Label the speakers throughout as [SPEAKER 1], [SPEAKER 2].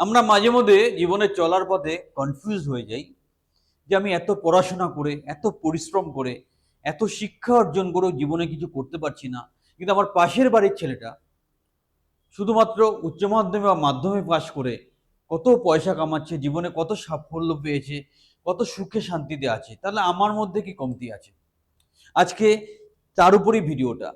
[SPEAKER 1] আমরা মাঝে মধ্যে জীবনে চলার পথে কনফিউজ হয়ে যাই যে আমি এত পড়াশোনা করে, এত পরিশ্রম করে, এত শিক্ষা অর্জন করেও জীবনে কিছু করতে পারছি না। কিন্তু আমার পাশের বাড়ির ছেলেটা শুধুমাত্র উচ্চ মাধ্যমিক বা মাধ্যমিক পাশ করে কত পয়সা কামাচ্ছে, জীবনে কত সাফল্য পেয়েছে, কত সুখে শান্তিতে আছে, তাহলে আমার মধ্যে কি কমতি আছে? আজকে তার উপরই ভিডিওটা।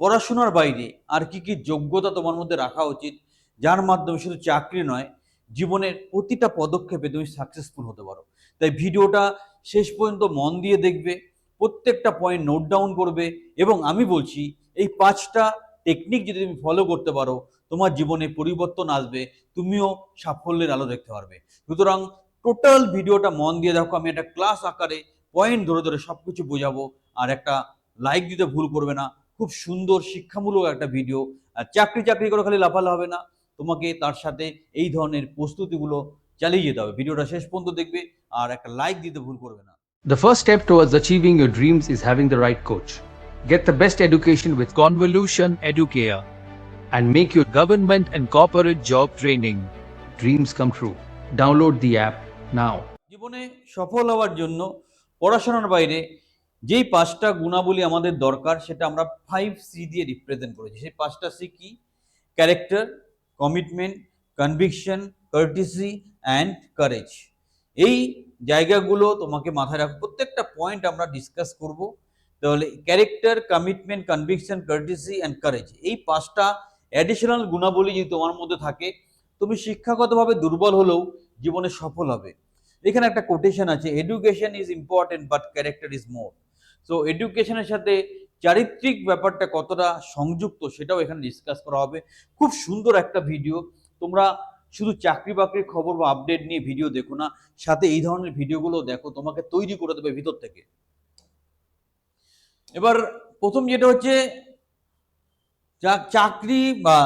[SPEAKER 1] পড়াশোনার বাইরে আর কি কি যোগ্যতা তোমার মধ্যে রাখা উচিত, যার মাধ্যমে শুধু চাকরি নয় জীবনের প্রতিটা পদক্ষেপে তুমি সাকসেসফুল হতে পারো। তাই ভিডিওটা শেষ পর্যন্ত মন দিয়ে দেখবে, প্রত্যেকটা পয়েন্ট নোট ডাউন করবে এবং আমি বলছি, এই পাঁচটা টেকনিক যদি তুমি ফলো করতে পারো, তোমার জীবনে পরিবর্তন আসবে, তুমিও সাফল্যের আলো দেখতে পারবে। সুতরাং টোটাল ভিডিওটা মন দিয়ে দেখো, আমি একটা ক্লাস আকারে পয়েন্ট ধরে ধরে সব কিছু বোঝাবো, আর একটা লাইক দিতে ভুল করবে না। খুব সুন্দর, শিক্ষামূলক একটা ভিডিও আর চাকরি চাকরি করে খালি লাফালে হবে না। তোমাকে তার সাথে এই ধরনের প্রস্তুতিগুলো চালিয়ে যেতে হবে ভিডিওটা শেষ পর্যন্ত দেখবে আর একটা লাইক দিতে ভুল করবে না
[SPEAKER 2] The first step towards achieving your dreams is having the right coach. Get the best education with
[SPEAKER 3] Convolution Educare.
[SPEAKER 2] and make your government and corporate job training dreams come true. Download the app now.
[SPEAKER 1] জীবনে সফল হওয়ার জন্য পড়াশোনার বাইরে যেই পাঁচটা গুণাবলী আমাদের দরকার সেটা আমরা ফাইভ সি দিয়ে রিপ্রেজেন্ট করেছি সেই পাঁচটা সি কি character commitment conviction courtesy and courage এই জায়গাগুলো তোমাকে মাথায় রাখো। প্রত্যেকটা পয়েন্ট আমরা ডিসকাস করব। তাহলে character commitment conviction courtesy and courage এই পাঁচটা অ্যাডিশনাল গুণাবলী যদি তোমার মধ্যে থাকে, তুমি শিক্ষাগতভাবে দুর্বল হলেও জীবনে সফল হবে। এখানে একটা কোটেশন আছে education is important but character is more so এডুকেশনের সাথে চারিত্রিক ব্যাপারটা কতটা সংযুক্ত সেটাও এখানে ডিসকাস করা হবে। খুব সুন্দর একটা ভিডিও তোমরা শুধু চাকরি বাকরির খবর বা আপডেট নিয়ে ভিডিও দেখো না, সাথে এই ধরনের ভিডিওগুলো দেখো, তোমাকে তৈরি করে দেবে ভিতর থেকে। এবার প্রথম যেটা হচ্ছে চাকরি বা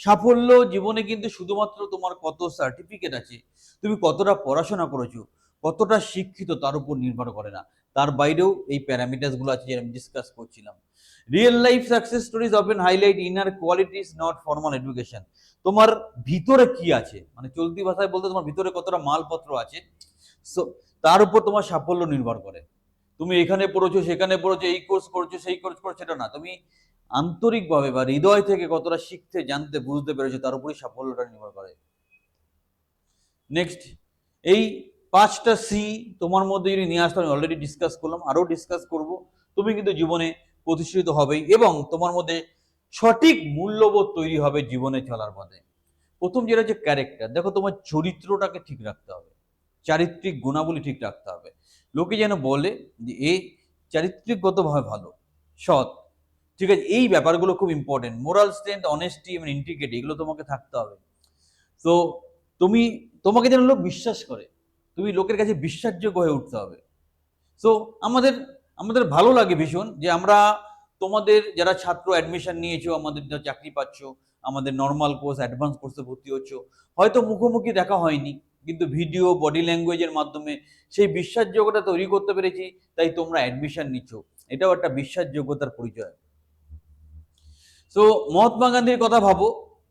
[SPEAKER 1] সাফল্য জীবনে কিন্তু শুধুমাত্র তোমার কত সার্টিফিকেট আছে, তুমি কতটা পড়াশোনা করেছ কতটা শিক্ষিত তার উপর নির্ভর করে না। তার বাইরেও এই প্যারামিটার্সগুলো আছে যেটা আমি ডিসকাস করছিলাম। Real life success stories often highlight inner qualities not formal education তোমার ভিতরে কি আছে? মানে চলতি ভাষায় বলতে তোমার ভিতরে কতটা মালপত্র আছে? সো তার উপর তোমার সাফল্য নির্ভর করে। তুমি এখানে পড়েছো, সেখানে পড়েছো, এই কোর্স করছ সেই কোর্স করছ সেটা না। তুমি আন্তরিকভাবে বা হৃদয় থেকে কতটা শিখতে, জানতে, বুঝতে পেরেছ, তার উপরই সাফল্যটা নির্ভর করে। নেক্সট এই পাঁচটা সি তোমার মধ্যে যদি নিয়ে আসতে আমি অলরেডি ডিসকাস করলাম আরও ডিসকাস করব। তুমি কিন্তু জীবনে প্রতিষ্ঠিত হবেই এবং তোমার মধ্যে সঠিক মূল্যবোধ তৈরি হবে জীবনে চলার পথে। প্রথম যেটা হচ্ছে ক্যারেক্টার দেখো তোমার চরিত্রটাকে ঠিক রাখতে হবে। চারিত্রিক গুণাবলী ঠিক রাখতে হবে। লোকে যেন বলে যে, এ চারিত্রিকগতভাবে ভালো, সৎ। ঠিক আছে, এই ব্যাপারগুলো খুব ইম্পর্টেন্ট মোরাল স্ট্রেংথ অনেস্টি এবং ইন্টিগ্রিটি এগুলো তোমাকে থাকতে হবে। তো তুমি, তোমাকে যেন লোক বিশ্বাস করে তুমি লোকের কাছে বিশ্বাসযোগ্য হয়ে উঠতে হবে। সো আমাদের আমাদের ভালো লাগে ভীষণ যে আমরা তোমাদের যারা ছাত্র অ্যাডমিশন নিয়েছো, আমাদের যারা চাকরি পাচ্ছ, আমাদের নর্মাল কোর্স অ্যাডভান্স কোর্সে ভর্তি হচ্ছ, হয়তো মুখোমুখি দেখা হয়নি, কিন্তু ভিডিও বডি ল্যাঙ্গুয়েজের মাধ্যমে সেই বিশ্বাসযোগ্যতা তৈরি করতে পেরেছি, তাই তোমরা অ্যাডমিশন নিচ্ছ। এটাও একটা বিশ্বাসযোগ্যতার পরিচয়। সো মহাত্মা গান্ধীর কথা ভাবো।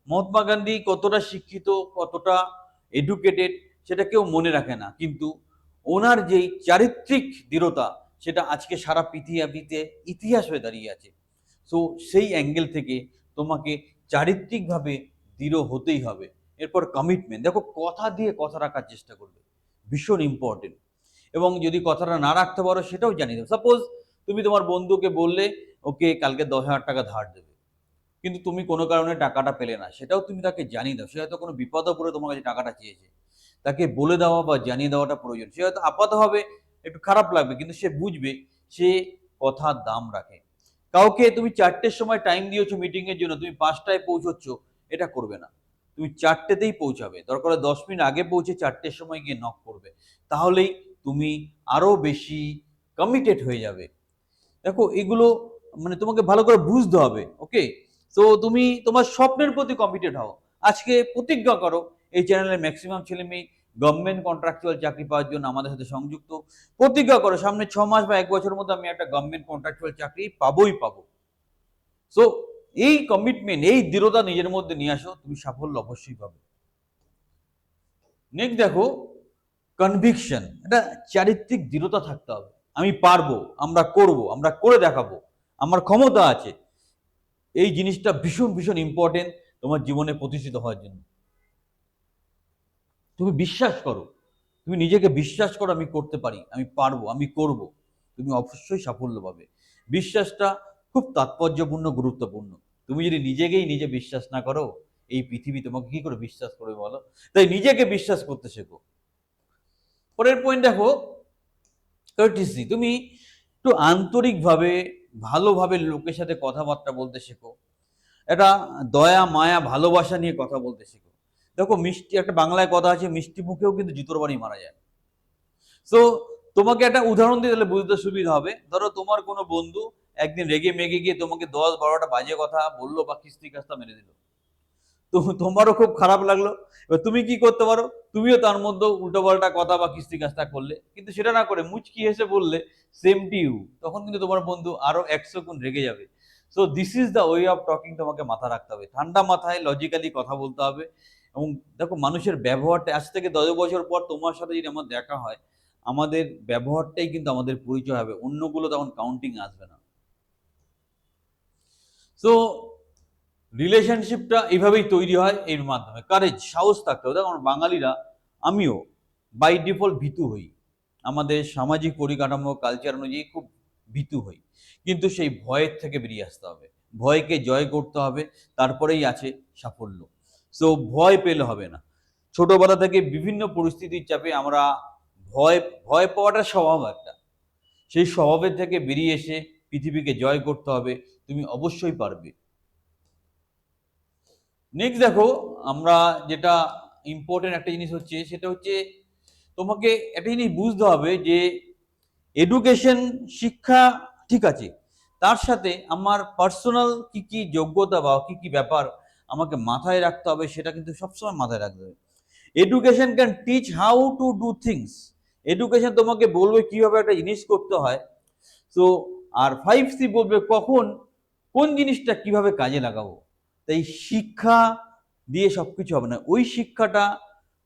[SPEAKER 1] মহাত্মা গান্ধী কতটা শিক্ষিত, কতটা এডুকেটেড সেটা কেউ মনে রাখে না। কিন্তু ওনার যেই চারিত্রিক দৃঢ়তা, সেটা আজকে সারা পৃথিবীতে ইতিহাস হয়ে দাঁড়িয়ে আছে। সো সেই অ্যাঙ্গেল থেকে তোমাকে চারিত্রিকভাবে দৃঢ় হতেই হবে। এরপর কমিটমেন্ট দেখো, কথা দিয়ে কথা রাখার চেষ্টা করবে। ভীষণ ইম্পর্টেন্ট এবং যদি কথাটা না রাখতে পারো, সেটাও জানিয়ে দেবে। সাপোজ তুমি তোমার বন্ধুকে বললে, ওকে, কালকে দশ হাজার টাকা ধার দেবে। কিন্তু তুমি কোনো কারণে টাকাটা পেলে না। সেটাও তুমি তাকে জানিয়ে দাও। সে হয়তো কোনো বিপদে পড়ে তোমার কাছে টাকাটা চেয়েছে। তাকে বলে দেওয়া বা জানিয়ে দেওয়াটা প্রয়োজন। সে হয়তো আপাত হবে একটু খারাপ লাগবে, কিন্তু সে বুঝবে সে কথার দাম রাখে। কাউকে তুমি চারটের সময় টাইম দিয়েছ মিটিং এর জন্য, তুমি পাঁচটায় পৌঁছচ্ছ, এটা করবে না। তুমি চারটেতেই পৌঁছাবে। দরকার দশ মিনিট আগে পৌঁছে চারটের সময় গিয়ে নক করবে। তাহলেই তুমি আরও বেশি কমিটেড হয়ে যাবে। দেখো, এগুলো মানে তোমাকে ভালো করে বুঝতে হবে ওকে তো তুমি তোমার স্বপ্নের প্রতি কমিটেড হও। আজকে প্রতিজ্ঞা করো, এই চ্যানেলের ম্যাক্সিমাম ছেলে মেয়ে গভর্নমেন্ট কন্ট্রাকচুয়াল চাকরি পাওয়ার জন্য আমাদের সাথে সংযুক্ত। প্রতিজ্ঞা করো, সামনে ছ মাস বা এক বছরের মধ্যে আমি একটা গভর্নমেন্ট কন্ট্রাকচুয়াল চাকরি পাবোই পাবো। সো এই কমিটমেন্ট এই দৃঢ়তা নিজের মধ্যে নিয়ে আসো, তুমি সাফল্য অবশ্যই পাবে। নেক্সট দেখো কনভিকশন এটা চারিত্রিক দৃঢ়তা থাকতে হবে। আমি পারব, আমরা করব, আমরা করে দেখাবো, আমার ক্ষমতা আছে। এই জিনিসটা ভীষণ ভীষণ ইম্পর্টেন্ট তোমার জীবনে প্রতিষ্ঠিত হওয়ার জন্য। তুমি বিশ্বাস করো। তুমি নিজেকে বিশ্বাস করো, আমি করতে পারি, আমি পারব, আমি করব। তুমি অবশ্যই সাফল্য পাবে। বিশ্বাসটা খুব তাৎপর্যপূর্ণ, গুরুত্বপূর্ণ। তুমি যদি নিজেকেই নিজে বিশ্বাস না করো, এই পৃথিবী তোমাকে কি করে বিশ্বাস করবে বলো? তাই নিজেকে বিশ্বাস করতে শেখো। পরের পয়েন্ট দেখো কার্টিসি তুমি একটু আন্তরিকভাবে, ভালোভাবে লোকের সাথে কথাবার্তা বলতে শেখো। এটা দয়া, মায়া, ভালোবাসা নিয়ে কথা বলতে শেখো। দেখো মিষ্টি, একটা বাংলায় কথা আছে, মিষ্টি মুখেও কিন্তু জুতোর বাড়ি মারা যায়। সো তোমাকে একটা উদাহরণ দিয়ে তাহলে বুঝতে সুবিধা হবে। ধরো তোমার কোনো বন্ধু একদিন রেগে মেগে গিয়ে তোমাকে দশ বারোটা বাজে কথা বলল বা কিস্তি কাস্তা মেরে দিল। তো তোমারও খুব খারাপ লাগল। এবার তুমি কি করতে পারো? তুমিও তার মধ্যে উল্টো পাল্টা কথা বা কিস্তি কাজটা করলে। কিন্তু সেটা না করে মুচকি হেসে বললে সেম টু ইউ তখন কিন্তু তোমার বন্ধু আরও একশো গুণ রেগে যাবে। So this is the way of talking তোমাকে মাথা রাখতে হবে। ঠান্ডা মাথায় লজিক্যালি কথা বলতে হবে। এবং দেখো মানুষের ব্যবহারটা, আজ থেকে দশ বছর পর তোমার সাথে যদি আমার দেখা হয়, আমাদের ব্যবহারটাই কিন্তু আমাদের পরিচয় হবে, অন্যগুলো তখন কাউন্টিং আসবে না। সো রিলেশনশিপটা এইভাবেই তৈরি হয় এর মাধ্যমে। কারেজ সাহস থাকতে হবে। দেখো বাঙালিরা, আমিও বাই ডিফল্ট ভীতু হই। আমাদের সামাজিক পরিকাঠামো কালচার অনুযায়ী খুব ভীতু হই। কিন্তু সেই ভয়ের থেকে বেরিয়ে আসতে হবে। ভয়কে জয় করতে হবে। তারপরেই আছে সাফল্য। সো ভয় পেলে হবে না। ছোটবেলা থেকে বিভিন্ন পরিস্থিতির চাপে আমরা ভয় ভয় পাওয়াটা স্বভাব একটা। সেই স্বভাবের থেকে বেরিয়ে এসে পৃথিবীকে জয় করতে হবে, তুমি অবশ্যই পারবে। নেক্সট দেখো, আমরা যেটা ইম্পর্টেন্ট একটা জিনিস হচ্ছে, সেটা হচ্ছে তোমাকে একটা জিনিস বুঝতে হবে যে এডুকেশন শিক্ষা ঠিক আছে। তার সাথে আমার পার্সোনাল কি কি যোগ্যতা বা কি কি ব্যাপার আমাকে মাথায় রাখতে হবে, সেটা কিন্তু সবসময় মাথায় রাখতে হবে। Education can teach how to do things education তোমাকে বলবে কীভাবে একটা জিনিস করতে হয়। তো আর ফাইভ সি বলবে কখন, কোন জিনিসটা কীভাবে কাজে লাগাবো। তাই শিক্ষা দিয়ে সব কিছু হবে না। ওই শিক্ষাটা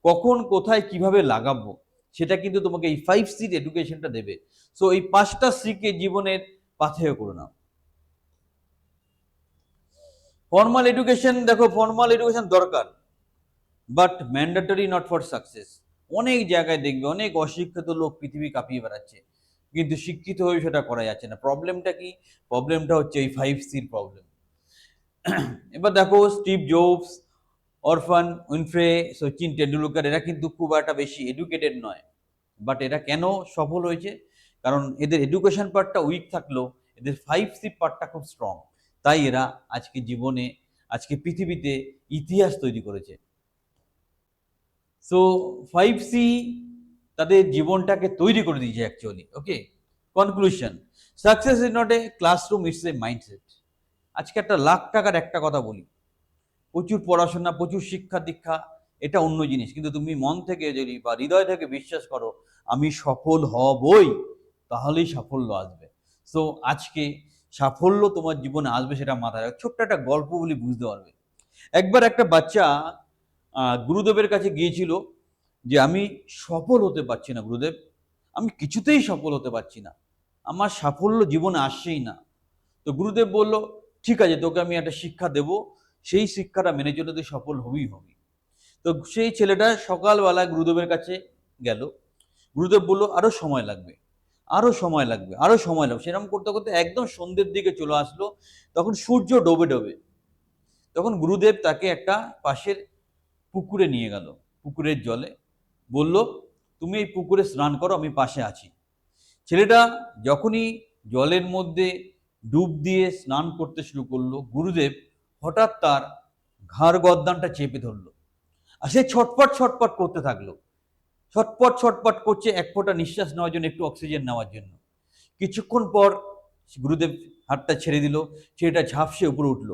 [SPEAKER 1] কখন, কোথায়, কীভাবে লাগাবো, সেটা কিন্তু তোমাকে এই ফাইভ সিট এডুকেশনটা দেবে। সো এই পাঁচটা সিকে জীবনের পাথেয় করে নাও ফর্মাল এডুকেশন দেখো ফর্মাল এডুকেশন দরকার but mandatory not for success অনেক জায়গায় দেখবে, অনেক অশিক্ষিত লোক পৃথিবী কাঁপিয়ে বেড়াচ্ছে, কিন্তু শিক্ষিত হয়ে সেটা করা যাচ্ছে না। প্রবলেমটা কি? প্রবলেমটা হচ্ছে এই ফাইভ সির প্রবলেম এবার দেখো স্টিভ জোবস অরফান উইনফ্রে সচিন টেন্ডুলকার এরা কিন্তু খুব একটা বেশি এডুকেটেড নয়। বাট এরা কেন সফল হয়েছে? কারণ এদের এডুকেশন পার্টটা উইক থাকলেও, এদের ফাইভ সি পার্টটা খুব স্ট্রং তাই এরা আজকে জীবনে, আজকে পৃথিবীতে ইতিহাস তৈরি করেছে। সো ফাইভ সি তাদের জীবনটাকে তৈরি করে দিয়েছে actually okay conclusion success is not a classroom it's a mindset আজকে একটা লাখ টাকার একটা কথা বলি। প্রচুর পড়াশোনা, প্রচুর শিক্ষা দীক্ষা, এটা অন্য জিনিস। কিন্তু তুমি মন থেকে যদি বা হৃদয় থেকে বিশ্বাস করো, আমি সফল হবই, তাহলেই সাফল্য আসবে। সো আজকে সাফল্য তোমার জীবনে আসবে সেটা মাথায় রাখো। ছোট্ট একটা গল্প বলি, বুঝতে পারবে? একবার একটা বাচ্চা গুরুদেবের কাছে গিয়েছিল যে, আমি সফল হতে পারছি না গুরুদেব। আমি কিছুতেই সফল হতে পারছি না। আমার সাফল্য জীবনে আসছেই না। তো গুরুদেব বলল, ঠিক আছে, তোকে আমি একটা শিক্ষা দেব। সেই শিক্ষাটা মেনে চলে তুই সফল হবেই হবি। তো সেই ছেলেটা সকালবেলা গুরুদেবের কাছে গেল। গুরুদেব বলল আরও সময় লাগবে। আরও সময় লাগবে, আরও সময় লাগবে। সেরকম করতে করতে একদম সন্ধ্যের দিকে চলে আসলো, তখন সূর্য ডোবে ডোবে। তখন গুরুদেব তাকে একটা পাশের পুকুরে নিয়ে গেল, পুকুরের জলে। বলল, তুমি এই পুকুরে স্নান করো, আমি পাশে আছি। ছেলেটা যখনই জলের মধ্যে ডুব দিয়ে স্নান করতে শুরু করল, গুরুদেব হঠাৎ তার ঘাড় গদ্দানটা চেপে ধরলো। আর সে ছটপট ছটপট করতে থাকল। ছটপট ছটপট করছে, এক ফোঁটা নিঃশ্বাস নেওয়ার জন্য, একটু অক্সিজেন নেওয়ার জন্য। কিছুক্ষণ পর গুরুদেব হাতটা ছেড়ে দিল, ছেলেটা ঝাপসে উপরে উঠল,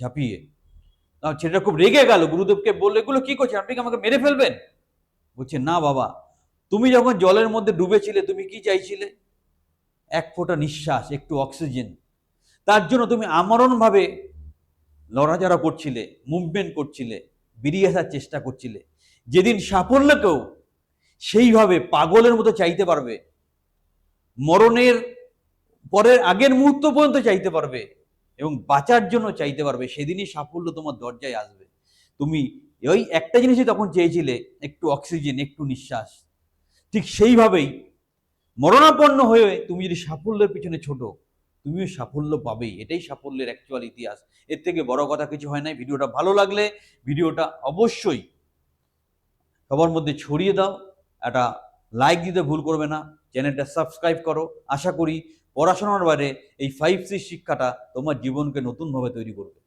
[SPEAKER 1] ঝাঁপিয়ে। ছেলেটা খুব রেগে গেল, গুরুদেবকে বলল, এগুলো কি করছে আপনি কি আমাকে মেরে ফেলবেন? বলছে, না বাবা, তুমি যখন জলের মধ্যে ডুবেছিলে, তুমি কি চাইছিলে? এক ফোঁটা নিঃশ্বাস, একটু অক্সিজেন। তার জন্য তুমি আমরণভাবে লড়াচড়া করছিলে, মুভমেন্ট করছিলে, বেরিয়ে আসার চেষ্টা করছিলে। যেদিন সাফল্যকেও সেইভাবে পাগলের মতো চাইতে পারবে। মরণের পরের আগের মুহূর্ত পর্যন্ত চাইতে পারবে এবং বাঁচার জন্য চাইতে পারবে। সেদিনই সাফল্য তোমার দরজায় আসবে। তুমি ওই একটা জিনিসই তখন চেয়েছিলে, একটু অক্সিজেন, একটু নিঃশ্বাস। ঠিক সেইভাবেই মরণাপন্ন হয়ে তুমি যদি সাফল্যের পিছনে ছোট, তুমিও সাফল্য পাবেই। এটাই সাফল্যের অ্যাকচুয়াল ইতিহাস। এর থেকে বড় কথা কিছু হয় না ভিডিওটা ভালো লাগলে ভিডিওটা অবশ্যই সবার মধ্যে ছড়িয়ে দাও। একটা লাইক দিতে ভুল করবে না চ্যানেলটা সাবস্ক্রাইব করো। আশা করি পড়াশোনার বাইরে এই ফাইভ সি শিক্ষাটা তোমার জীবনকে নতুনভাবে তৈরি করবে।